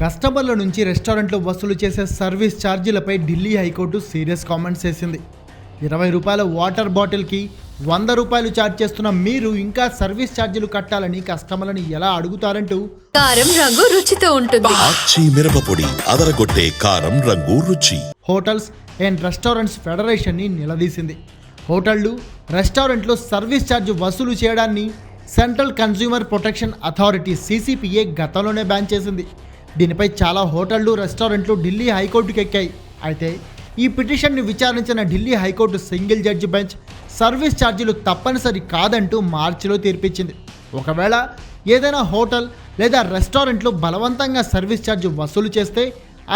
కస్టమర్ల నుంచి రెస్టారెంట్లు వసూలు చేసే service ఛార్జీలపై Delhi high court serious comments చేసింది ఇరవై రూపాయల వాటర్ బాటిల్కి వంద రూపాయలు ఛార్జ్ చేస్తున్న మీరు ఇంకా సర్వీస్ ఛార్జీలు కట్టాలని కస్టమర్లని ఎలా అడుగుతారంటూ? కారం రంగు రుచితో ఉంటుంది. మిరపపొడి అదరగొట్టే కారం రంగు రుచి. హోటల్స్ అండ్ రెస్టారెంట్స్ ఫెడరేషన్ని నిలదీసింది. హోటళ్ళు రెస్టారెంట్లు సర్వీస్ ఛార్జ్ వసూలు చేయడాన్ని central consumer protection authority CCPA గతంలోనే బ్యాన్ చేసింది. దీనిపై చాలా హోటళ్ళు రెస్టారెంట్లు ఢిల్లీ హైకోర్టుకు ఎక్కాయి. అయితే ఈ పిటిషన్ని విచారించిన Delhi high court single judge bench service ఛార్జీలు తప్పనిసరి కాదంటూ మార్చిలో తీర్పిచ్చింది. ఒకవేళ ఏదైనా హోటల్ లేదా రెస్టారెంట్లు బలవంతంగా సర్వీస్ ఛార్జ్ వసూలు చేస్తే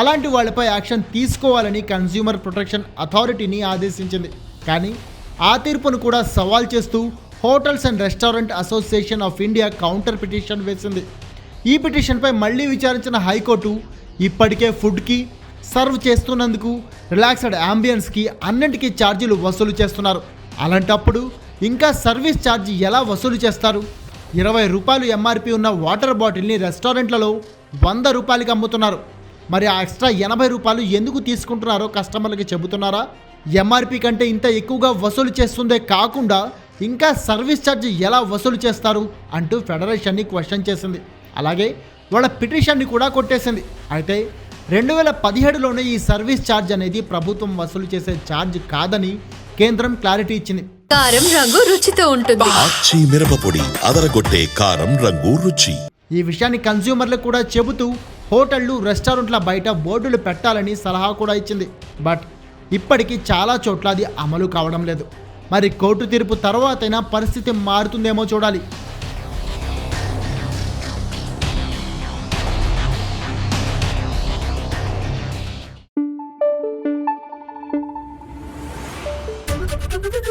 అలాంటి వాళ్ళపై యాక్షన్ తీసుకోవాలని కన్జ్యూమర్ ప్రొటెక్షన్ అథారిటీని ఆదేశించింది. కానీ ఆ తీర్పును కూడా సవాల్ చేస్తూ hotels and restaurant association of India counter petition వేసింది. ఈ పిటిషన్పై మళ్ళీ విచారించిన హైకోర్టు ఇప్పటికే ఫుడ్కి సర్వ్ చేస్తున్నందుకు రిలాక్స్డ్ అంబియన్స్కి అన్నింటికీ ఛార్జీలు వసూలు చేస్తున్నారు. అలాంటప్పుడు ఇంకా సర్వీస్ ఛార్జీ ఎలా వసూలు చేస్తారు? ఇరవై రూపాయలు ఎంఆర్పి ఉన్న వాటర్ బాటిల్ని రెస్టారెంట్లలో వంద రూపాయలకి అమ్ముతున్నారు. మరి ఆ ఎక్స్ట్రా ఎనభై రూపాయలు ఎందుకు తీసుకుంటున్నారో కస్టమర్లకి చెబుతున్నారా? ఎంఆర్పి కంటే ఇంత ఎక్కువగా వసూలు చేస్తుందే కాకుండా ఇంకా సర్వీస్ ఛార్జ్ ఎలా వసూలు చేస్తారు అంటూ ఫెడరేషన్ని క్వశ్చన్ చేసింది. అలాగే వాళ్ళ పిటిషన్ని కూడా కొట్టేసింది. అయితే రెండు వేల పదిహేడులోనే ఈ సర్వీస్ ఛార్జ్ అనేది ప్రభుత్వం వసూలు చేసే ఛార్జ్ కాదని కేంద్రం క్లారిటీ ఇచ్చింది. కారం రంగు రుచితో ఉంటుంది. ఆచి మిరపపొడి అదరగొట్టే కారం రంగు రుచి. ఈ విషయాన్ని కన్జ్యూమర్లకు కూడా చెబుతూ హోటళ్ళు రెస్టారెంట్ల బయట బోర్డులు పెట్టాలని సలహా కూడా ఇచ్చింది. బట్ ఇప్పటికీ చాలా చోట్ల అది అమలు కావడం లేదు. మరి కోర్టు తీర్పు తర్వాతైనా పరిస్థితి మారుతుందేమో చూడాలి. どど。